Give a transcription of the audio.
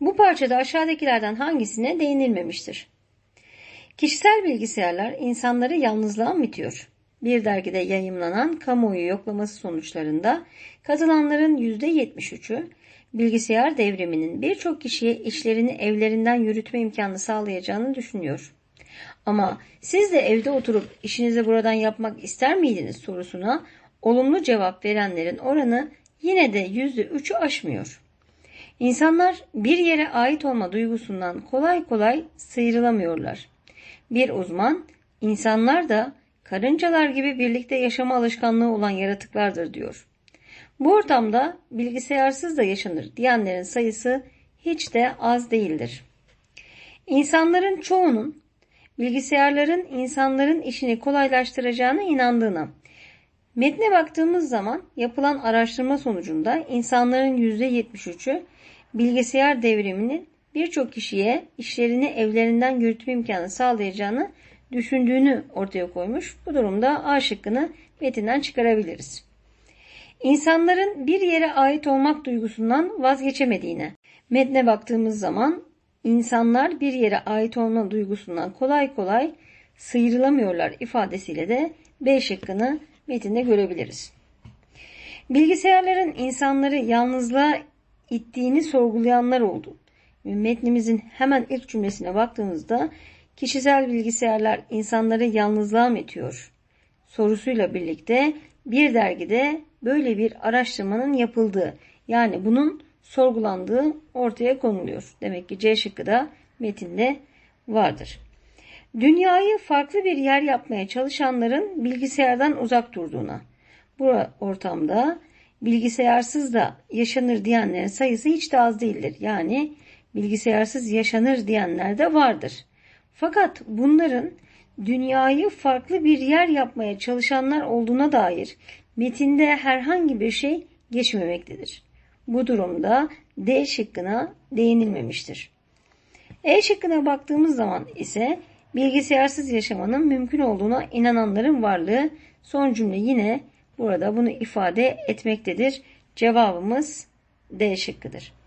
Bu parçada aşağıdakilerden hangisine değinilmemiştir? Kişisel bilgisayarlar insanları yalnızlığa mı itiyor? Bir dergide yayımlanan kamuoyu yoklaması sonuçlarında katılanların %73'ü bilgisayar devriminin birçok kişiye işlerini evlerinden yürütme imkanı sağlayacağını düşünüyor. Ama siz de evde oturup işinizi buradan yapmak ister miydiniz sorusuna olumlu cevap verenlerin oranı yine de %3'ü aşmıyor. İnsanlar bir yere ait olma duygusundan kolay kolay sıyrılamıyorlar. Bir uzman, insanlar da karıncalar gibi birlikte yaşama alışkanlığı olan yaratıklardır diyor. Bu ortamda bilgisayarsız da yaşanır diyenlerin sayısı hiç de az değildir. İnsanların çoğunun bilgisayarların insanların işini kolaylaştıracağına inandığına, metne baktığımız zaman yapılan araştırma sonucunda insanların %73'ü bilgisayar devriminin birçok kişiye işlerini evlerinden yürütme imkanı sağlayacağını düşündüğünü ortaya koymuş. Bu durumda A şıkkını metinden çıkarabiliriz. İnsanların bir yere ait olmak duygusundan vazgeçemediğine. Metne baktığımız zaman insanlar bir yere ait olma duygusundan kolay kolay sıyrılamıyorlar ifadesiyle de B şıkkını metinde görebiliriz. Bilgisayarların insanları yalnızlığa ittiğini sorgulayanlar oldu. Metnimizin hemen ilk cümlesine baktığımızda kişisel bilgisayarlar insanları yalnızlığa mı itiyor? Sorusuyla birlikte bir dergide böyle bir araştırmanın yapıldığı yani bunun sorgulandığı ortaya konuluyor. Demek ki C şıkkı da metinde vardır. Dünyayı farklı bir yer yapmaya çalışanların bilgisayardan uzak durduğuna. Bu ortamda bilgisayarsız da yaşanır diyenlerin sayısı hiç de az değildir. Yani bilgisayarsız yaşanır diyenler de vardır. Fakat bunların dünyayı farklı bir yer yapmaya çalışanlar olduğuna dair metinde herhangi bir şey geçmemektedir. Bu durumda D şıkkına değinilmemiştir. E şıkkına baktığımız zaman ise bilgisayarsız yaşamanın mümkün olduğuna inananların varlığı son cümle yine burada bunu ifade etmektedir. Cevabımız D şıkkıdır.